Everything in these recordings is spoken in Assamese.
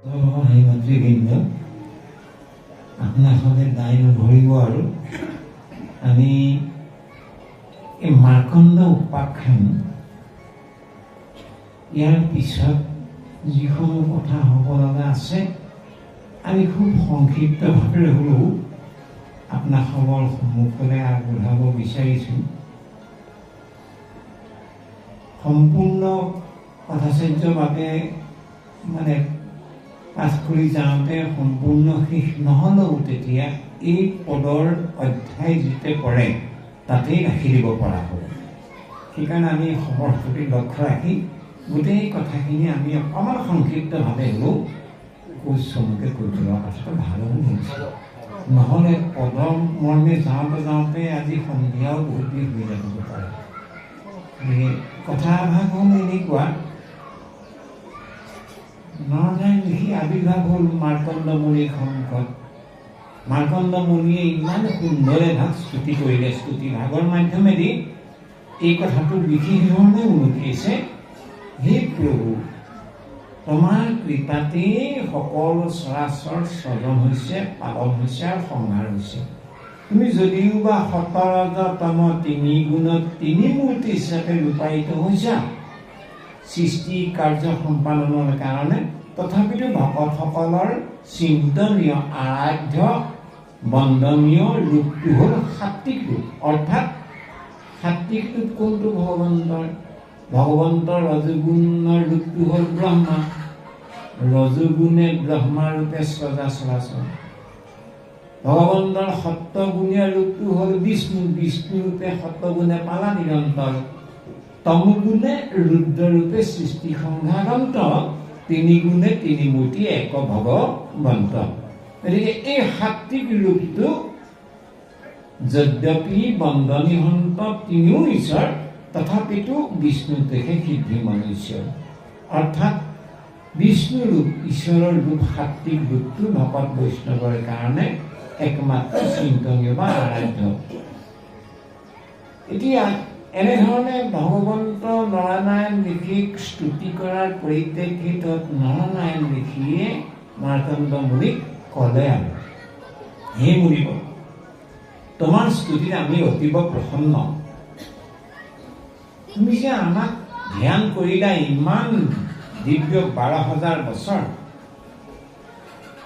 মন্ত্ৰীবৃন্দ আপোনালোকে দাই নধৰিব আৰু আমি এই মাৰ্কণ্ড উপাখ্যান ইয়াৰ পিছত যিসমূহ কথা হ'ব লগা আছে আমি খুব সংক্ষিপ্তভাৱে হ'লেও আপোনালোকৰ সন্মুখলৈ আগবঢ়াব বিচাৰিছোঁ সম্পূৰ্ণ কথাচাৰ্যভাৱে মানে পাঠ কৰি যাওঁতে সম্পূৰ্ণ শেষ নহ'লেও তেতিয়া এই পদৰ অধ্যায় যিতে পৰে তাতেই ৰাখি দিব পৰা হ'ব। সেইকাৰণে আমি প্ৰতি লক্ষ্য ৰাখি গোটেই কথাখিনি আমি অকণমান সংক্ষিপ্তভাৱে হ'লেও কোচ চমুকে কৈ পেলোৱা কথাটো ভাল হ'ব নহ'লে পদৰ মৰ্মে যাওঁতে যাওঁতে আজি সন্ধিয়াও বহুত দেৰি হৈ যাব পাৰে। গতিকে কথাভাগ হ'ল এনেকুৱা। আৱিৰ্ভাৱ হ'ল মাৰ্কণ্ড মুনিৰ সন্মুখত মাৰ্কণ্ড মুনিয়ে ইমান সুন্দৰ এভাগ স্তুতি কৰিলে। স্তুতি ভাগৰ মাধ্যমেদি এই কথাটো বিশেষ ধৰণে উনুকিছে হে প্ৰভু, তোমাৰ কৃপাতেই সকলো চৰাচৰ স্বজন হৈছে, পালন হৈছে আৰু সংহাৰ হৈছে। তুমি যদিও বা সতৰজতম তিনি গুণত তিনি মূৰ্তি হিচাপে ৰূপায়িত হৈছা সৃষ্টি কাৰ্য সম্পাদনৰ কাৰণে তথাপিতো ভকতসকলৰ চিন্তনীয়, আৰাধ্য, বন্দনীয় ৰূপটো হ'ল সাত্বিক ৰূপ। অৰ্থাৎ সাত্বিক ৰূপ কোনটো ভগৱন্তৰ? ভগৱন্তৰ ৰজগুণৰ ৰূপটো হ'ল ব্ৰহ্মা। ৰজগুণে ব্ৰহ্মা ৰূপে সজা চলাচল। ভগৱন্তৰ সত্যগুণীয় ৰূপটো হ'ল বিষ্ণু। বিষ্ণু ৰূপে সত্যগুণে পালা নিৰন্তৰ। তমগুণে ৰুদ্ৰৰূপে সৃষ্টি সংঘাতন্ত তিনি গুণে তিনি মূৰ্তি এক ভগৱন্ত। গতিকে এই সাত্বিক ৰূপটো যদ্যপি বন্দনীহন্ত তিনিও ঈশ্বৰ, তথাপিতো বিষ্ণুতেহে সিদ্ধি মনুষ্য। অৰ্থাৎ বিষ্ণু ৰূপ ঈশ্বৰৰ ৰূপ, সাত্বিক ৰূপটো ভকত বৈষ্ণৱৰ কাৰণে একমাত্ৰ চিন্তনীয় বা আৰাধ্য। এতিয়া এনেধৰণে ভগৱন্ত নৰনাৰায়ণ ঋষিক স্তুতি কৰাৰ পৰিপ্ৰেক্ষিতত নৰনাৰায়ণ ঋষিয়ে মাৰ্কণ্ড মুনিক ক'লে আৰু, হে মুনিব, তোমাৰ স্তুতিত আমি অতীৱ প্ৰসন্ন। তুমি যে আমাক ধ্যান কৰিলা ইমান দিব্য বাৰ হাজাৰ বছৰ,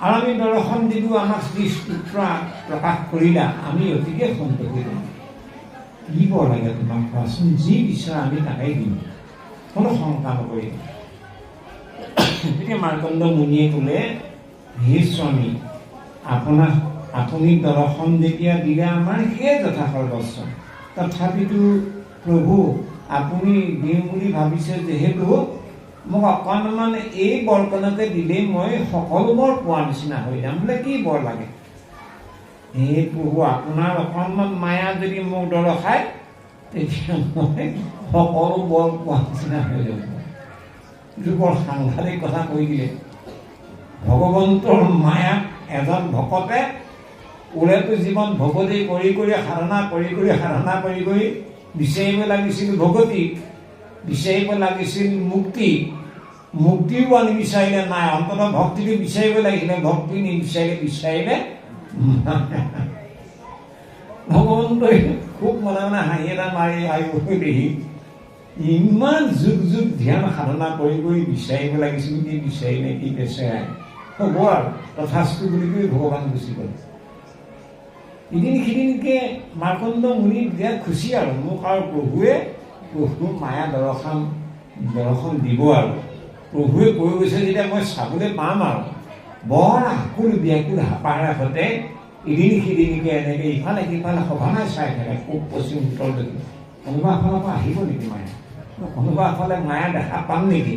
আৰু আমি দৰ্শন দিলোঁ আমাক শ্ৰী সূত্ৰ প্ৰকাশ কৰিলা, আমি অতিকে সন্তোষী বৰ তোমাক কোৱাচোন যি বিচৰা আমি তাকেই দিম কোনো শংকা নকৰিব তেতিয়া মাৰ্কণ্ড মুনিয়ে ক'লে হে স্বামী আপোনাক আপুনি দৰ্শন যেতিয়া দিলে আমাৰ সেয়ে যথা সৰ্বস্ব তথাপিতো প্ৰভু আপুনি দিম বুলি ভাবিছে যিহেতু মোক অকণমান এই বৰকণকে দিলেই মই সকলো বৰ পোৱা নিচিনা হৈ যাম বোলে কি বৰ লাগে? হে প্ৰভু আপোনাৰ অকণমান মায়া যদি মোক দৰখায় তেতিয়া মই সকলো বৰ পোৱা নিচিনা হৈ যাব। এইটো বৰ সাংঘাতিক কথা কৈ দিলে। ভগৱন্তৰ মায়াক এজন ভকতে ওলেতো জীৱন ভগতি কৰি কৰি, সাধনা কৰি কৰি, সাধনা কৰি কৰি বিচাৰিব লাগিছিল ভগতি বিচাৰিব লাগিছিল মুক্তি। মুক্তিও নিবিচাৰিলে নাই, অন্ততঃ ভক্তিটো বিচাৰিব লাগিছিলে, ভক্তি নিবিচাৰিলে, বিচাৰিলে ভগৱন্তই খুব মনে মনে হাঁহি এটা মাৰি আহিব দেখি ইমান যুগ যুগ ধ্যান সাধনা কৰি কৰি বিচাৰিব লাগিছিল কি বিচাৰিলে কি বেচেৰাই হ'ব আৰু তথাস্তু বুলি কৈ ভগৱান গুচি গ'ল এদিন সিদিনকে মাৰ্কণ্ড মুনি বিৰাট খুচি আৰু মোক আৰু প্ৰভুৱে প্ৰভু মায়া দৰ্শন দৰ্শন দিব আৰু প্ৰভুৱে কৈ গৈছে যেতিয়া মই চাবলৈ পাম আৰু বৰ আকুল ব্যাকুল হাপাৰ সতে এদিন সিদিনকে এনেকৈ ইফালে সিফালে সঘনাই চাই থাকে পূব পশ্চিম উত্তৰ কোনোবা ফালৰ পৰা আহিব নেকি মায়া কোনোবা ফালে মায়া দেখা পাম নেকি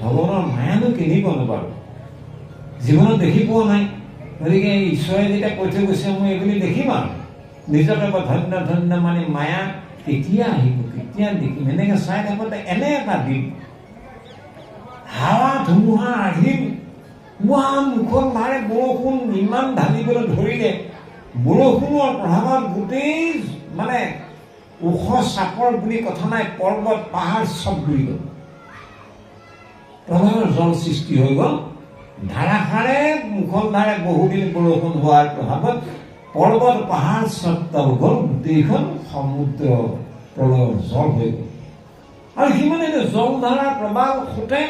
ভগৱানৰ মায়ানো কেনেকুৱানো বাৰু জীৱনত দেখি পোৱা নাই গতিকে ঈশ্বৰে যেতিয়া কৈ থৈ গৈছে মই এইবুলি দেখিম আৰু নিজকে বৰ ধন্য ধন্য মানে মায়া কেতিয়া আহিব কেতিয়া দেখিম এনেকৈ চাই থাকোঁতে এনে এটা দিন হাৱা ধুমুহা আহিল মুখত মাৰে বৰষুণ ইমান ঢালিবলৈ ধৰিলে। বৰষুণৰ প্ৰভাৱত গোটেই মানে ওখ চাপৰ বুলি কথা নাই, পৰ্বত, পাহাৰ চব ঘূৰি গ'ল। প্ৰভাৱৰ জল সৃষ্টি হৈ গ'ল। ধাৰাসাৰে মুখলধাৰে বহুদিন বৰষুণ হোৱাৰ প্ৰভাৱত পৰ্বত, পাহাৰ চত্তাও গ'ল, গোটেইখন সমুদ্ৰ প্ৰলয়ৰ জল হৈ গ'ল। আৰু সিমানে জলধাৰা প্ৰবাহ সোঁতে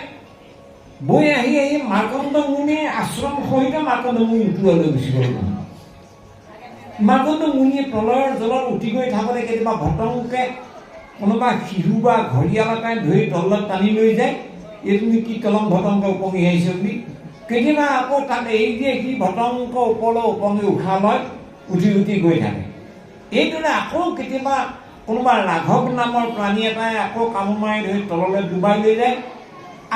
বৈ আহি আহি মাৰ্কণ্ড মুনিয়ে আশ্ৰম সহিত মাৰ্কণ্ড মুনি উটুৱাই লৈ গুচি গ'ল। মাৰ্কণ্ড মুনিয়ে প্ৰলয়ৰ জলত উটি গৈ থাকোঁতে কেতিয়াবা ভটংকে কোনোবা শিশু বা ঘৰিয়াল এটাই ধৰি তলত টানি লৈ যায়। এইটো নি কি কলম ভটংকে উপঙি আহিছে বুলি। কেতিয়াবা আকৌ তাত এৰি দিয়ে সি ভটংক ওপৰলৈ উপঙি উশাহ লয় উঠি উঠি গৈ থাকে। এইদৰে আকৌ কেতিয়াবা কোনোবা ৰাঘৱ নামৰ প্ৰাণী এটাই আকৌ কামোৰ মাৰি ধৰি তললৈ ডুবাই লৈ যায়।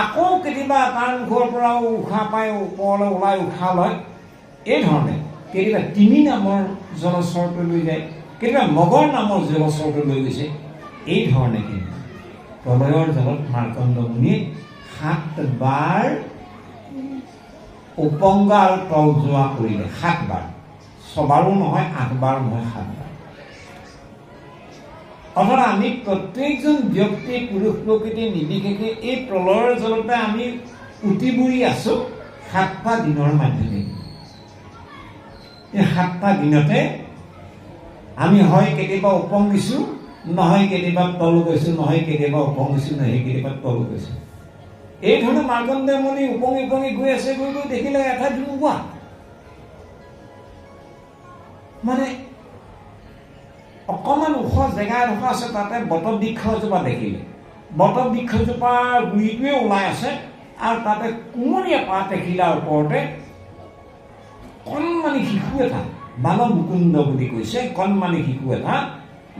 আকৌ কেতিয়াবা তাৰ মুখৰ পৰাও উশাহ পাই ওপৰলৈ ওলাই উশাহ লয়। এই ধৰণে কেতিয়াবা তিনি নামৰ জলচৰটো লৈ যায় কেতিয়াবা মগৰ নামৰ জলচৰটো লৈ গৈছে। এই ধৰণে কিন্তু প্ৰলয়ৰ জলত মাৰ্কণ্ড মুনিয়ে সাতবাৰ উপংগ আৰু তল যোৱা কৰিলে সাতবাৰ। ছবাৰো নহয় আঠবাৰ নহয় সাতবাৰ। অৰ্থাৎ আমি প্ৰত্যেকজন ব্যক্তি পুৰুষ প্ৰকৃতি নিৰ্বিশেষে এই প্ৰলয়ৰ জলতে আমি উটি বুৰি আছোঁ সাতটা দিনৰ মাধ্যমেদি এই সাতটা দিনতে আমি হয় কেতিয়াবা উপঙিছোঁ নহয় কেতিয়াবা তল গৈছোঁ নহয় কেতিয়াবা উপঙিছোঁ নহয় কেতিয়াবা তল গৈছোঁ। এই ধৰণে মাৰ্কণ্ডে মুনি উপঙি উপঙি গৈ আছে গৈ গৈ দেখিলে এঠাইত ডুবোৱা মানে অকণমান ওখ জেগা এডোখৰ আছে তাতে বটবৃক্ষ এজোপা দেখিলে। বটবৃক্ষজোপাৰ গুৰিটোৱে ওলাই আছে আৰু তাতে কোমলীয়া পাত এখিলাৰ ওপৰতে কণমানি শিশু এটা বাল মুকুন্দ বুলি কৈছে কণমানি শিশু এটা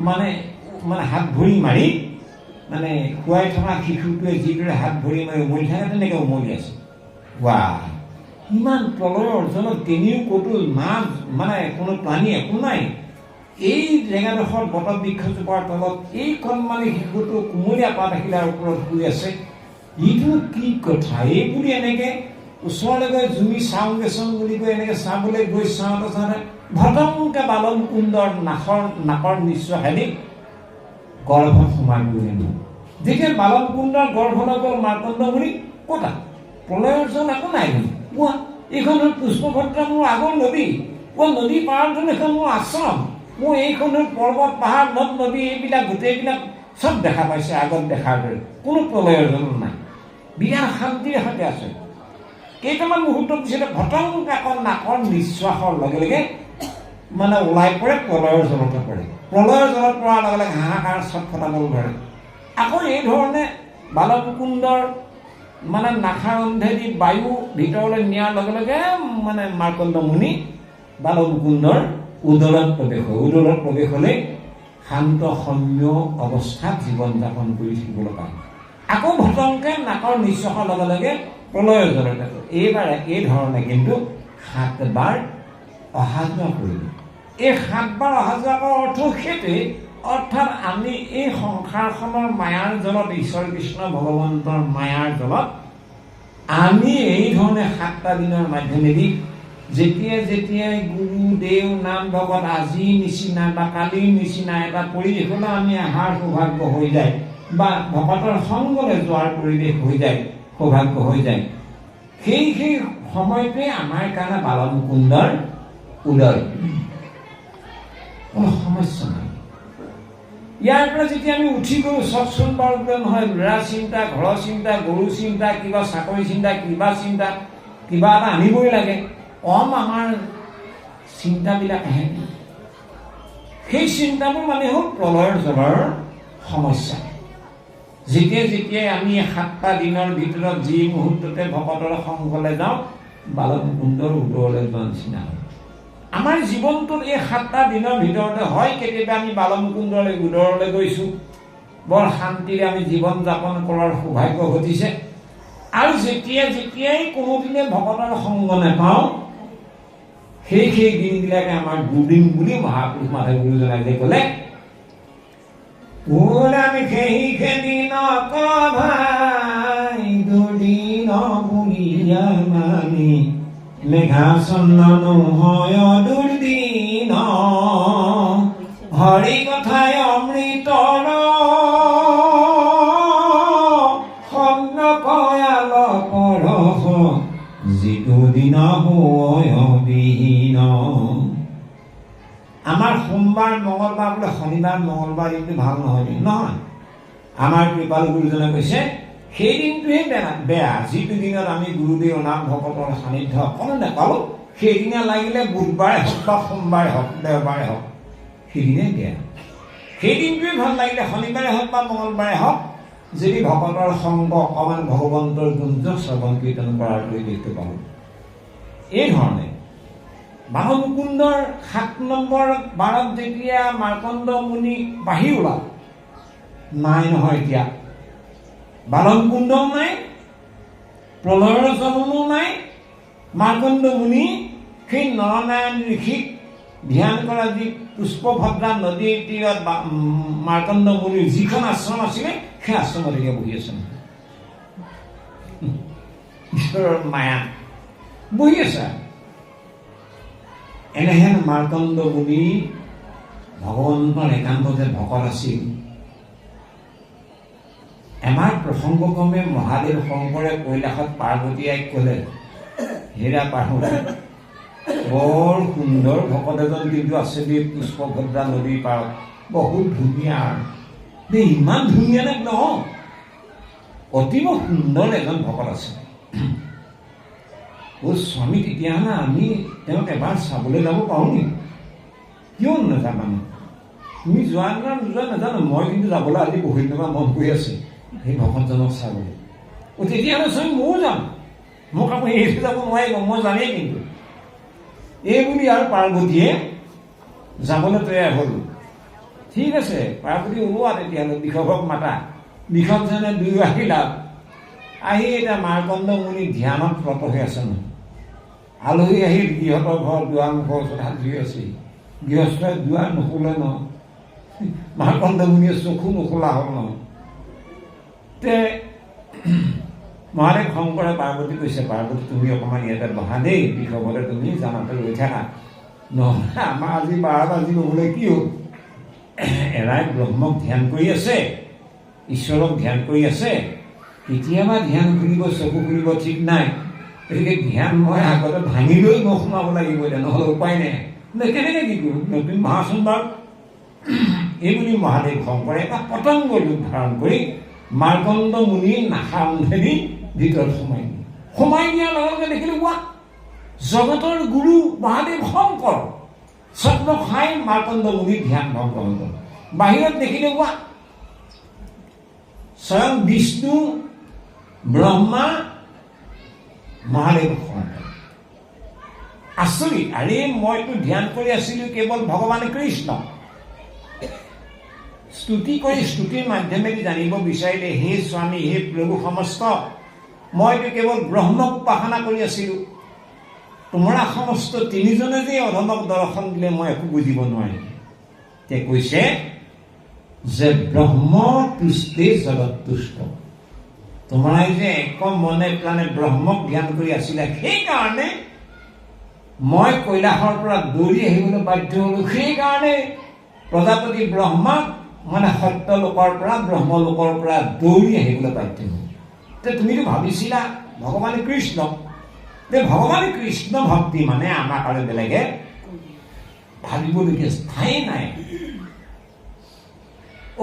মানে মানে হাত ভৰি মাৰি মানে শুৱাই থকা শিশুটোৱে যিদৰে হাত ভৰি মাৰি উমলি থাকে তেনেকৈ উমলি আছে। ৱা ইমান প্ৰলয়ৰ জলত কেনিও ক'তো মাছ মানে কোনো প্ৰাণী একো নাই। এই জেগাডোখৰত বটবৃক্ষজোপাৰ তলত এই কণমানি শিশুটো কোমলীয়া পাত এখিলাৰ ওপৰত শুই আছে। ইটো কি কথা? এই বুলি এনেকৈ গৈ জুমি চাওঁগেচোন বুলি কৈ এনেকৈ চাবলৈ গৈ চাওঁতে চাওঁতে ভটংকে বালন কুণ্ডৰ নাকৰ নাকৰ নিশ্চহেদি গৰ্ভত সোমাই গ'লে যেতিয়া বালন কুণ্ডৰ গৰ্ভলৈ গ'ল মাৰ্কণ্ড বুলি, ক'তা প্ৰলয়ৰ জল একো নাই কোৱা? এইখন হ'ল পুষ্পভদ্ৰা মোৰ আগৰ নদী। কোৱা নদী পাৰত হ'ল এইখন মোৰ আশ্ৰম। মোৰ এইখন হ'ল পৰ্বত পাহাৰ নদ নদী এইবিলাক গোটেইবিলাক চব দেখা পাইছে আগত দেখাৰ দৰে কোনো প্ৰলয়ৰ জল নাই। বিৰাট শান্তিৰ সৈতে আছে। কেইটামান মুহূৰ্ত পিছতে ভটংকে আকৌ নাকৰ নিশ্বাসৰ লগে লগে মানে ওলাই পৰে প্ৰলয়ৰ জলতে পৰে। প্ৰলয়ৰ জলত পৰাৰ লগে লগে হাহাকাৰ চটফটাবলৈ ধৰে। আকৌ এই ধৰণে বালকুকুণ্ডৰ মানে নাসাৰন্ধেদি বায়ু ভিতৰলৈ নিয়াৰ লগে লগে মানে মাৰ্কণ্ড মুনি বালকুকুণ্ডৰ উদৰত প্ৰৱেশ হয়। উদৰত প্ৰৱেশ হ'লে শান্ত সৌম্য অৱস্থাত জীৱন যাপন কৰি থাকিবলৈ পায়। আকৌ ভটংকে নাকৰ নিশ্বাসৰ লগে লগে প্ৰলয়ৰ জলতে এইবাৰে এই ধৰণে কিন্তু সাতবাৰ অহা যোৱা কৰিলে। এই সাতবাৰ অহা যোৱা কৰাৰ অৰ্থ সেইটোৱেই অৰ্থাৎ আমি এই সংসাৰখনৰ মায়াৰ জলত ঈশ্বৰ কৃষ্ণ ভগৱন্তৰ মায়াৰ জলত আমি এই ধৰণে সাতটা দিনৰ মাধ্যমেদি যেতিয়াই যেতিয়াই গুৰু দেও নাম ভগত আজিৰ নিচিনা বা কালিৰ নিচিনা এটা পৰিৱেশলৈ আমি অহাৰ সৌভাগ্য হৈ যায় বা ভকতৰ সংগলৈ যোৱাৰ পৰিৱেশ হৈ যায় সৌভাগ্য হৈ যায়। সেই সেই সময়টোৱে আমাৰ কাৰণে বালমুকুন্দৰ উদয়। কোনো সমস্যা নাই। ইয়াৰ পৰা যেতিয়া আমি উঠি গ'লো চকচোন বাৰু নহয় ল'ৰা চিন্তা ঘৰৰ চিন্তা গৰু চিন্তা কিবা চাকৰি চিন্তা কিবা চিন্তা কিবা এটা আনিবই লাগে। কম আমাৰ চিন্তাবিলাক আহে। সেই চিন্তাবোৰ মানে হ'ল প্ৰলয়ৰ জলৰ সমস্যা। যেতিয়াই যেতিয়াই আমি সাতটা দিনৰ ভিতৰত যি মুহূৰ্ততে ভকতৰ সংঘলৈ যাওঁ বালকুকুণ্ডৰ উদৰলৈ যোৱা নিচিনা হয়। আমাৰ জীৱনটোত এই সাতটা দিনৰ ভিতৰতে হয় কেতিয়াবা আমি বালমকুণ্ডলৈ উদৰলৈ গৈছোঁ। বৰ শান্তিৰে আমি জীৱন যাপন কৰাৰ সৌভাগ্য ঘটিছে। আৰু যেতিয়া যেতিয়াই কোনোদিনে ভকতৰ সংগ নেপাওঁ সেই সেই দিনবিলাকে আমাৰ দুদিন বুলি মহাপুৰুষ মাধৱ গুৰুজনাই ক'লে ওলামি সেই সেদিন কভাই দুদিন বুলিয়া মানি হয় দুৰ্দিন হৰি কথাই অমৃতৰ সংগ কয়াল পৰশ যিটো দিন বিহীন আমাৰ সোমবাৰ মঙলবাৰ বোলে শনিবাৰ মঙলবাৰ দিনটো ভাল নহয় নেকি? নহয়। আমাৰ কৃপাল গুৰুজনে কৈছে সেই দিনটোহে বেয়া বেয়া। যিটো দিনত আমি গুৰুদেৱ নাম ভকতৰ সান্নিধ্য অকণো নাপালোঁ সেইদিনা লাগিলে বুধবাৰে হওক বা সোমবাৰে হওক দেওবাৰে হওক সেইদিনাই বেয়া। সেই দিনটোৱে ভাল লাগিলে শনিবাৰে হওক বা মঙলবাৰে হওক যদি ভকতৰ সংগ অকণমান ভগৱন্তৰ গুঞ্জ শ্ৰৱণ কীৰ্তন কৰাৰ পৰিৱেশটো পাওঁ এই ধৰণে বাহমুকুন্দৰ সাত নম্বৰ বাৰত যেতিয়া মাৰ্কণ্ড মুনি বাঢ়ি ওলাল নাই নহয় এতিয়া। বালমকুণ্ডও নাই প্ৰলয়ৰ জনমো নাই মাৰ্কণ্ড মুনি সেই নৰনাৰায়ণ ঋষিক ধ্যান কৰা যি পুষ্পভদ্ৰা নদীৰ তীৰত মাৰ্কণ্ড মুনিৰ যিখন আশ্ৰম আছিলে সেই আশ্ৰমত এতিয়া বহি আছে। ঈশ্বৰৰ মায়া। বহি আছে। এনেহেন মাৰ্কণ্ড মুনি ভগৱন্তৰ একান্ত যে ভকত আছিল। এমাৰ প্ৰসংগক্ৰমে মহাদেৱ শংকৰে কৈলাসত পাৰ্বতীয়াই ক'লে, হেৰা পাৰ্বতী, বৰ সুন্দৰ ভকত এজন কিন্তু আছে দেই পুষ্পভদ্ৰা নদীৰ পাৰত। বহুত ধুনীয়া দেই, ইমান ধুনীয়া নে? নহয়। অতিব সুন্দৰ এজন ভকত আছে। অ' স্বামী তেতিয়াহ'লে আমি তেওঁক এবাৰ চাবলৈ যাব পাৰোঁ নেকি কিয় নাযাবানো তুমি যোৱা না নোযোৱা নাজানো, মই কিন্তু যাবলৈ আজি বহুত দিনৰ মন কৰি আছে, সেই ভকতজনক চাবলৈ। অ' তেতিয়াহ'লে স্বামী, ময়ো যাম। মোক আপুনি এৰি যাব নোৱাৰিব, মই জানেই কিন্তু। এই বুলি আৰু পাৰ্বতীয়ে যাবলৈ তৈয়াৰ হ'ল। ঠিক আছে, পাৰ্বতী ওলোৱা তেতিয়াহ'লে বিষভক মাতা। বিষকজনে দুয়ো আহিলা আহি এতিয়া মাৰ্কণ্ড মুনি ধ্যানত ৰত হৈ আছে নহয়। আলহী আহি গৃহতৰ ঘৰ দুৱাৰ মুখৰ ওচৰত ধুই আছে। গৃহস্থই দুৱাৰ নুখোলে ন? মাৰ্কণ্ড মুনিয়ে চকু নোখোলা হ'ল নহয় তে, মহাদেৱ শংকৰে পাৰ্বতী কৈছে, পাৰ্বতী, তুমি অকণমান ইয়াতে বহা দেই বিষভতে তুমি জানাতে ৰৈ থাকা। নহ'লে আমাৰ আজি বাৰ বাজি নহ'লে কি হ'ল? এৰাই ব্ৰহ্মক ধ্যান কৰি আছে, ঈশ্বৰক ধ্যান কৰি আছে। কেতিয়াবা ধ্যান খুলিব চকু খুলিব ঠিক নাই। গতিকে ধ্যান মই আগতে ভাঙি লৈ মই সোমাব লাগিব এতিয়া, নহ'লে উপায় নাই। নে কি কৰোঁ নতুন মহাচোন বাৰু এই বুলি মহাদেৱ শংকৰে এটা পতংগ ৰূপ ধাৰণ কৰি মাৰ্কণ্ড মুনিৰ নাশা অন্ধেৰি ভিতৰত সোমাই দিয়ে। সোমাই দিয়াৰ লগে লগে দেখিলোঁ কোৱা জগতৰ গুৰু মহাদেৱ শংকৰ স্বপ্ন খাই মাৰ্কণ্ড মুনিৰ ধ্যান ভংগ হৈ গ'ল বাহিৰত দেখিলোঁ কোৱা স্বয়ং বিষ্ণু, ব্ৰহ্মা শংকৰ আচৰিত আৰে মইতো ধ্যান কৰি আছিলোঁ কেৱল ভগৱান কৃষ্ণ। স্তুতি কৰি স্তুতিৰ মাধ্যমেদি জানিব বিচাৰিলে হে স্বামী হে প্ৰভু সমস্ত মইতো কেৱল ব্ৰহ্মক উপাসনা কৰি আছিলোঁ। তোমাৰা সমস্ত তিনিজনে যে অধমক দৰ্শন দিলে মই একো বুজিব নোৱাৰিম। তে কৈছে যে ব্ৰহ্ম তুষ্টে জগত তুষ্ট। তোমাৰাই যে এক মনে প্ৰাণে ব্ৰহ্মক ধ্যান কৰি আছিলা, সেইকাৰণে মই কৈলাসৰ পৰা দৌৰি আহিবলৈ বাধ্য হ'লোঁ। সেইকাৰণে প্ৰজাপতি ব্ৰহ্মাক মানে সত্য লোকৰ পৰা ব্ৰহ্ম লোকৰ পৰা দৌৰি আহিবলৈ বাধ্য হ'ল। তে তুমিতো ভাবিছিলা, ভগৱান কৃষ্ণ যে ভগৱান কৃষ্ণ ভক্তি মানে আমাক আৰু বেলেগে ভাবিবলগীয়া স্থায়ী নাই।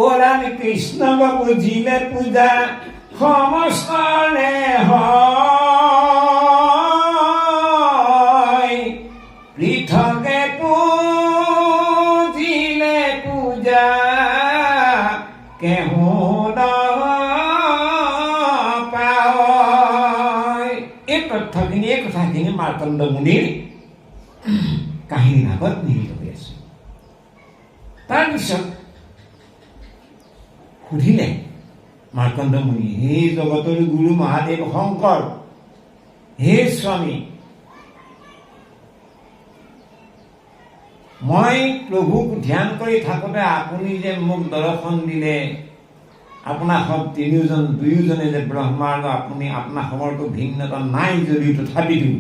ও ৰাম কৃষ্ণ বুজিলে পূজা সমস্তাৰে হয় পৃথকে পুজিলে পূজা কেহু পায় এই তথ্যখিনি এই কথাখিনি মাৰ্কণ্ড মুনিৰ কাহিনী ভাগত নিহিত হৈ আছে তাৰপিছত সুধিলে মাৰ্কণ্ড মুনি, হে জগতৰ গুৰু মহাদেৱ শংকৰ হে স্বামী, মই প্ৰভুক ধ্যান কৰি থাকোঁতে আপুনি যে মোক দৰ্শন দিলে, আপোনাৰ সব তিনিওজন, দুয়োজনে যে ব্ৰহ্মা আৰু আপুনি আপোনাৰ সময়তো ভিন্নতা নাই যদিও তথাপিতো,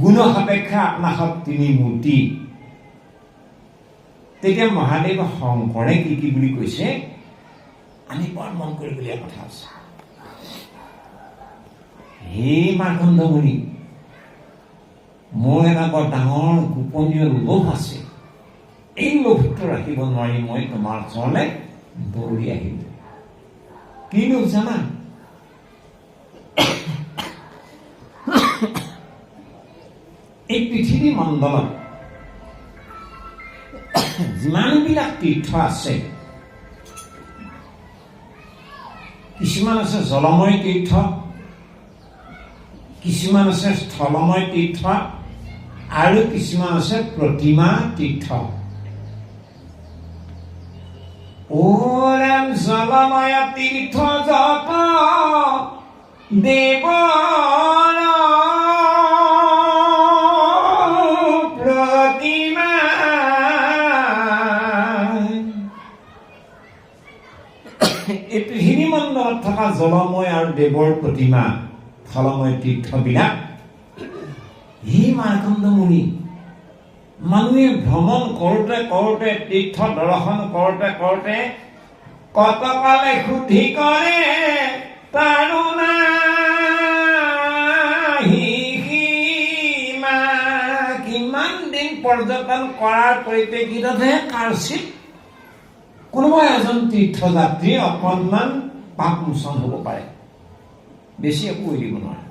গুণ সাপেক্ষে আপোনাৰ সব তিনি মূৰ্তি। তেতিয়া মহাদেৱ শংকৰে কি কি বুলি কৈছে? আমি মন কৰিবলগীয়া কথা আছে। হে মাৰ্কণ্ড মুনি মোৰ এটা বৰ ডাঙৰ গোপনীয় লোভ আছে। এই লোভটো ৰাখিব নোৱাৰি, মই তোমাৰ ওচৰলৈ দৌৰি আহিলো কি লোভ জানা? এই পৃথিৱী মণ্ডলত যিমানবিলাক তীৰ্থ আছে কিছুমান আছে জলময় তীৰ্থ কিছুমান আছে স্থলময় তীৰ্থ আৰু কিছুমান আছে প্ৰতিমা তীৰ্থ ওৰাম জলময় তীৰ্থ যত দেৱ মণ্ডলত থকা জলময় আৰু দেৱৰ প্ৰতিমা থলময় তীৰ্থবিলাক হি মাৰ্কণ্ড মুনি মানুহে ভ্ৰমণ কৰোঁতে কৰোঁতে তীৰ্থ দৰ্শন কৰোঁতে কৰোঁতে কতকালে শুদ্ধি কৰে তাৰো নাহি সীমা। কিমান দিন পৰ্যটন কৰাৰ পৰিপ্ৰেক্ষিততহে কাৰ্চিত কোনোবা এজন তীৰ্থযাত্ৰী অকণমান পাপ মোচন হ'ব পাৰে। বেছি একো কৈ দিব নোৱাৰে।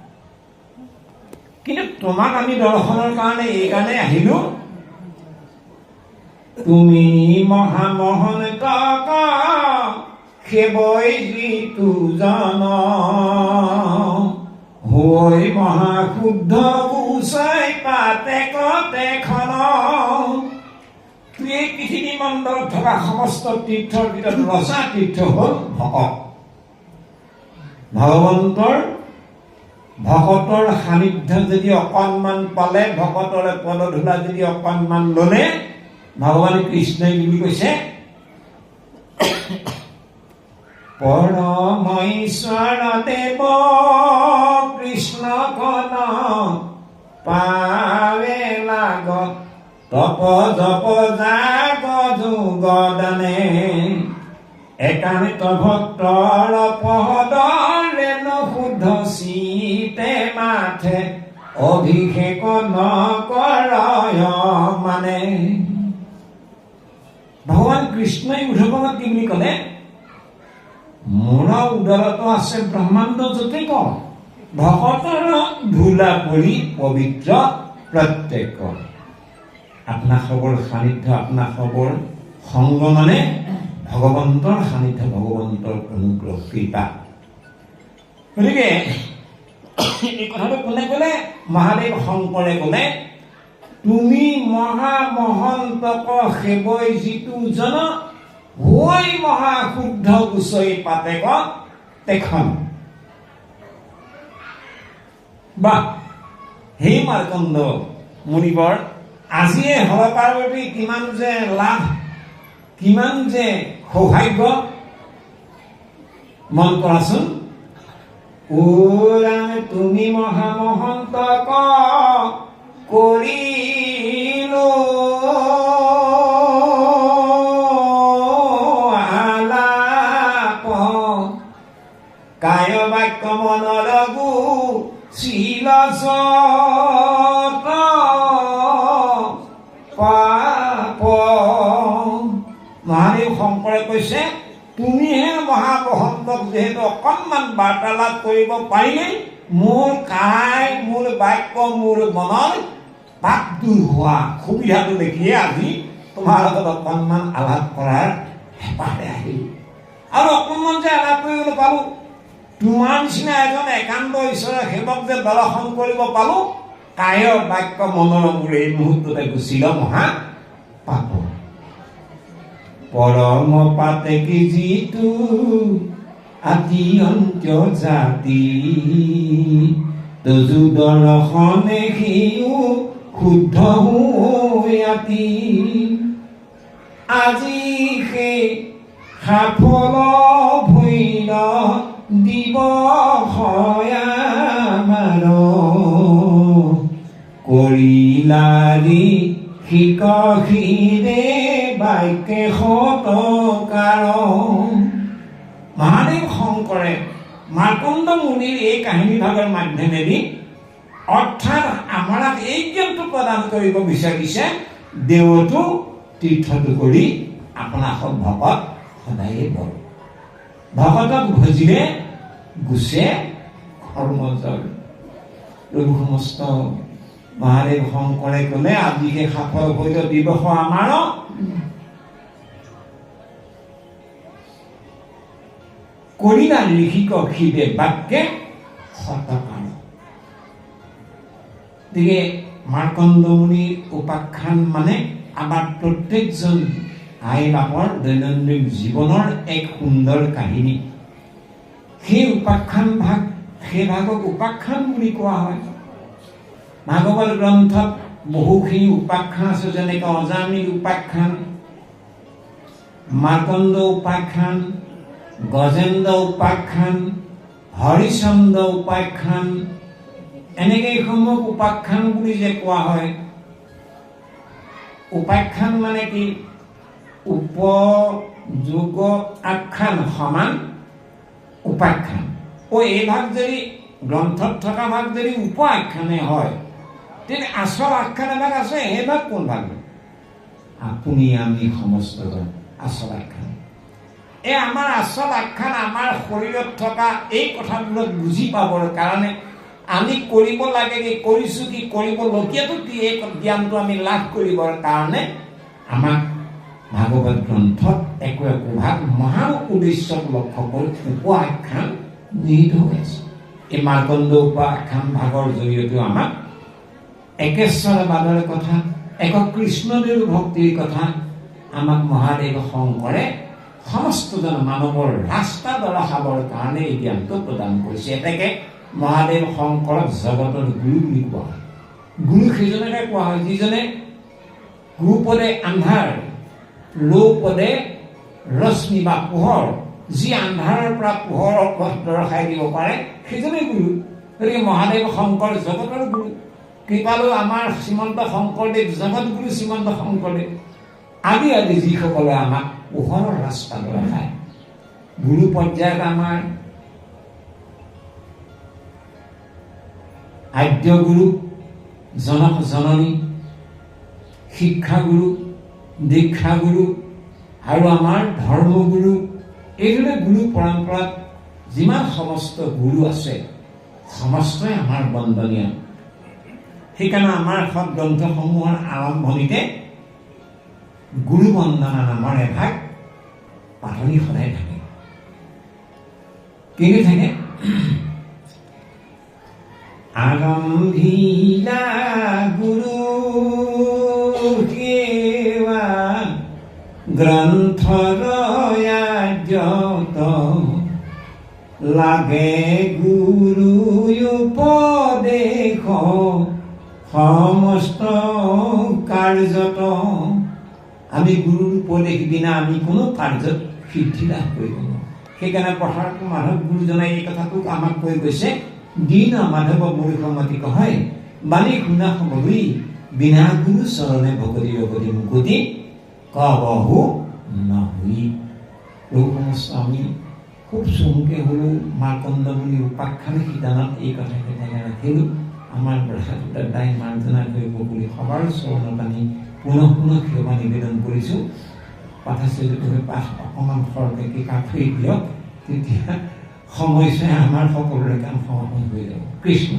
কিন্তু তোমাক আমি দৰ্শনৰ কাৰণে এইকাৰণে আহিলো। তুমি মহামহন তক সেৱই যিটো জন, হৈ মহাশুদ্ধ গুচাই পাতে কতে খন এই পৃথিৱী মণ্ডলত থকা সমস্ত তীৰ্থৰ ভিতৰত ৰচা তীৰ্থ হ'ল ভকত। ভগৱন্তৰ ভকতৰ সান্নিধ্য যদি অকণমান পালে ভকতৰে পদধূলা যদি অকণমান ললে ভগৱান কৃষ্ণই বুলি কৈছে পৰমঈশ্বৰ দেৱ কৃষ্ণ কন পাৱে লাগ তপ জপ যাগ যোগদানে একান্ত ভক্তৰ পদৰে চিতে মাথে অভিষেক নকৰ মানে। ভগৱান কৃষ্ণই উদ্ধৱক কি বুলি ক'লে মোৰ উদৰতো আছে ব্ৰহ্মাণ্ড যতেক ভকতৰ ধূলা পৰি পবিত্ৰ প্ৰত্যেক। আপোনাৰ খবৰ সান্নিধ্য, আপোনাৰ খবৰ সংগ মানে ভগৱন্তৰ সান্নিধ্য, ভগৱন্তৰ অনুগ্ৰহ, কৃপা। গতিকে এই কথাটো কোনে ক'লে? মহাদেৱ শংকৰে ক'লে তুমি মহা মহন্তক সেৱই যিটো জন হৈ মহা শুদ্ধ গুচৰি পাতেক তেখন বা সেই মাৰ্কণ্ড মুনিবৰ আজিয়ে হৰ পাৰ্বতী কিমান যে লাভ কিমান যে সৌভাগ্য। মন কৰাচোন। ওৰা তুমি মহামহন্তক কৰিলো কায় বাক্য মনৰগু শিলচ পাপ মহাদেৱ শংকৰে কৈছে তুমিহে মহামহন্তক যিহেতু অকণমান বাৰ্তালাপ কৰিব পাৰিলে, মোৰ কাই মোৰ বাক্য, মোৰ মনৰ পাপ দূৰ হোৱা সুবিধাটো দেখিয়ে আজি তোমাৰ লগত অকণমান আলাপ কৰাৰ হেঁপাহে আহিল। আৰু অকণমান যে আলাপ কৰিবলৈ পালোঁ, তোমাৰ নিচিনা এজন একান্ত ঈশ্বৰৰ সেৱক যে দৰ্শন কৰিব পালোঁ কায়ৰ বাক্য মনৰ মোৰ এই মুহূৰ্ততে গুচিল মহা পাপ পৰম পাতে কি যিটো আতি অন্ত্য জাতি তজু দৰ্শনে সিও শুদ্ধ আতি আজি সেই সাফল ভৈৰ দিব আমাৰ কৰিলাৰি শিক বাক্যে শতকাৰ মহাদেৱ শংকৰে মাৰ্কণ্ড মুনিৰ এই কাহিনী ভাগৰ মাধ্যমেদি অৰ্থাৎ আমাক এই জ্ঞানটো প্ৰদান কৰিব বিচাৰিছে দেৱতো তীৰ্থটো কৰি আপোনাক ভকত সদায়ে বৰ ভকতক ভজিলে গুচে কৰ্মজল প্ৰভু সমস্ত মহাদেৱ শংকৰে ক'লে আজি সেই সাফল ভৈত দিৱস আমাৰ কৰিলা লিখিক শিৱে বাক্যে গতিকে মাৰ্কণ্ডমুনিৰ উপাখ্যান মানে আমাৰ প্ৰত্যেকজন আই বাপৰ দৈনন্দিন জীৱনৰ এক সুন্দৰ কাহিনী। সেই উপাখ্যান ভাগ সেই ভাগক উপাখ্যান বুলি কোৱা হয়। ভাগৱত গ্ৰন্থত বহুখিনি উপাখ্যান আছে যেনেকৈ অজামিল উপাখ্যান মাৰ্কণ্ড উপাখ্যান গজেন্দ্ৰ উপাখ্যান হৰিচন্দ্ৰ উপাখ্যান এনেকে এইসমূহ উপাখ্যান বুলি যে কোৱা হয়। উপাখ্যান মানে কি? উপযোগ আখ্যান সমান উপাখ্যান। ও এই ভাগ যদি গ্ৰন্থত থকা ভাগ যদি উপ আখ্যানে হয় তেতিয়া আচল আখ্যান এভাগ আছে সেই ভাগ কোন ভাগ আপুনি আমি সমস্তজন আচল আখ্যান। এই আমাৰ আচল আখ্যান, আমাৰ শৰীৰত থকা এই কথাবিলাক বুজি পাবৰ কাৰণে আমি কৰিব লাগে কি কৰিছোঁ কি কৰিবলগীয়াটো কি, এই জ্ঞানটো আমি লাভ কৰিবৰ কাৰণে আমাক ভাগৱত গ্ৰন্থত একো একো ভাগ মহান উদ্দেশ্যক লক্ষ্য কৰি উপ আখ্যান নিহিত হৈ আছে। এই মাৰ্কণ্ড উপ আখ্যান ভাগৰ জৰিয়তেও আমাক একেশ্বৰ বাদৰ কথা এক কৃষ্ণদেৱ ভক্তিৰ কথা আমাক মহাদেৱ শংকৰে সমস্তজন মানৱৰ ৰাস্তা দৰ্শাবৰ কাৰণে এই জ্ঞানটো প্ৰদান কৰিছে। এতেকে মহাদেৱ শংকৰক জগতৰ গুৰু বুলি কোৱা হয়। গুৰু সেইজনকে কোৱা হয় যিজনে গুৰুপদে আন্ধাৰ লৌপদে ৰশ্মি বা পোহৰ যি আন্ধাৰৰ পৰা পোহৰৰ দৰ্শাই দিব পাৰে সেইজনেই গুৰু। গতিকে মহাদেৱ শংকৰ জগতৰ গুৰু। কৃপালু আমাৰ শ্ৰীমন্ত শংকৰদেৱ জগত গুৰু শ্ৰীমন্ত শংকৰদেৱ আদি আদি যিসকলে আমাক পোহৰৰ ৰাস্তা দৰ্শায় গুৰু পৰ্যায়ত আমাৰ আদ্যগুৰু জনক জননী শিক্ষাগুৰু দীক্ষাগুৰু আৰু আমাৰ ধৰ্মগুৰু এইদৰে গুৰু পৰম্পৰাত যিমান সমস্ত গুৰু আছে সমস্তই আমাৰ বন্দনীয়। সেইকাৰণে আমাৰ সৎ গ্ৰন্থসমূহৰ আৰম্ভণিতে গুৰু বন্দনা নামৰ এভাগ পাতনি সদায় থাকে। কেনে থাকে? আৰম্ভিলা গুৰু সেৱা গ্ৰন্থৰ লাগে সমস্ত কাৰ্যত। আমি গুৰুৰ উপদেশ বিনা আমি কোনো কাৰ্যত সিদ্ধি লাভ কৰিব নোৱাৰোঁ। সেইকাৰণে পথাৰত মাধৱ গুৰুজনাই এই কথাটোক আমাক কৈ গৈছে দিন মাধৱ মোৰ সমতি কহয় বাণী শুনা সমৰি বিনা গুৰু চৰণে ভকতি ভকতি মুকুতি কবহু নহুই। এই সমস্ত আমি খুব চমুকে হ'লেও মাৰ্কণ্ড বুলি উপাখ্যান শিতানত এই কথাকেইটাকে ৰাখিলোঁ আমাৰ ব্ৰহাটোতে দায় মাৰ্জনা কৰিব বুলি সবাৰ চৰণত আমি পুনঃ পুনঃ সেৱা নিবেদন কৰিছোঁ পাঠাচৰিত পাঠ অকণমান সৰকাকৈ কাঠৰি দিয়ক তেতিয়া সময়ছোৱাই আমাৰ সকলোৰে কাম সমাপন হৈ যাব কৃষ্ণ